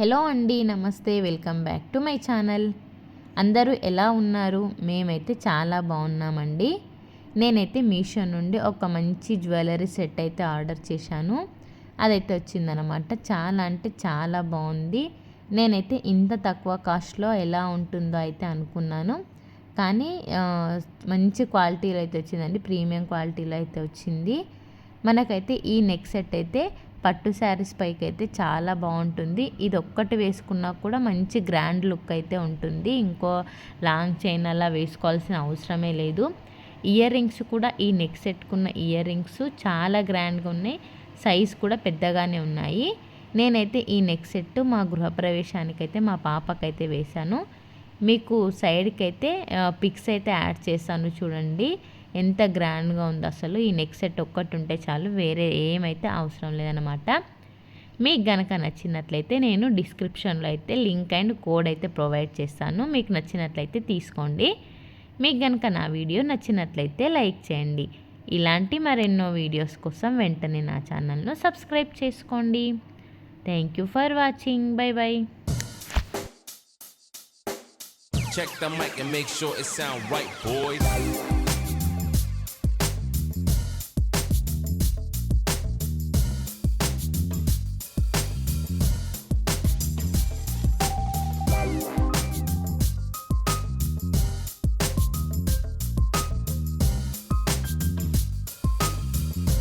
Hello అండి నమస్తే welcome back to my channel. అందరూ ఎలా ఉన్నారు? మేమైతే చాలా బాగున్నామండి. నేనైతే మీషో నుండి ఒక మంచి జ్యువెలరీ సెట్ అయితే ఆర్డర్ చేశాను. అదైతే వచ్చిందనమాట చాలా అంటే చాలా బాగుంది. నేనైతే ఇంత తక్కువ కాస్ట్లో ఎలా ఉంటుందో అయితే అనుకున్నాను. కానీ మంచి క్వాలిటీలో అయితే వచ్చిందండి. ప్రీమియం క్వాలిటీలో అయితే వచ్చింది. మనకైతే ఈ నెక్ సెట్ అయితే పట్టు శారీస్ పైకి అయితే చాలా బాగుంటుంది. ఇది ఒక్కటి వేసుకున్నా కూడా మంచి గ్రాండ్ లుక్ అయితే ఉంటుంది. ఇంకో లాంగ్ చైన్ అలా వేసుకోవాల్సిన అవసరమే లేదు. ఇయర్ రింగ్స్ కూడా ఈ నెక్ సెట్కున్న ఇయర్ రింగ్స్ చాలా గ్రాండ్గా ఉన్నాయి. సైజ్ కూడా పెద్దగానే ఉన్నాయి. నేనైతే ఈ నెక్ సెట్ మా గృహప్రవేశానికైతే అయితే మా పాపకైతే వేశాను. మీకు సైడ్కి అయితే పిక్స్ అయితే యాడ్ చేస్తాను చూడండి. ఎంత గ్రాండ్గా ఉంది అసలు ఈ నెక్ సెట్ ఒక్కటి ఉంటే చాలు వేరే ఏమైతే అవసరం లేదనమాట మీకు గనక నచ్చినట్లయితే నేను డిస్క్రిప్షన్లో అయితే లింక్ అండ్ కోడ్ అయితే ప్రొవైడ్ చేస్తాను. మీకు నచ్చినట్లయితే తీసుకోండి. మీకు గనక నా వీడియో నచ్చినట్లయితే లైక్ చేయండి. ఇలాంటి మరెన్నో వీడియోస్ కోసం వెంటనే నా ఛానల్ను సబ్స్క్రైబ్ చేసుకోండి. Thank you for watching. Bye bye. Check the mic and make sure it sound right, boys.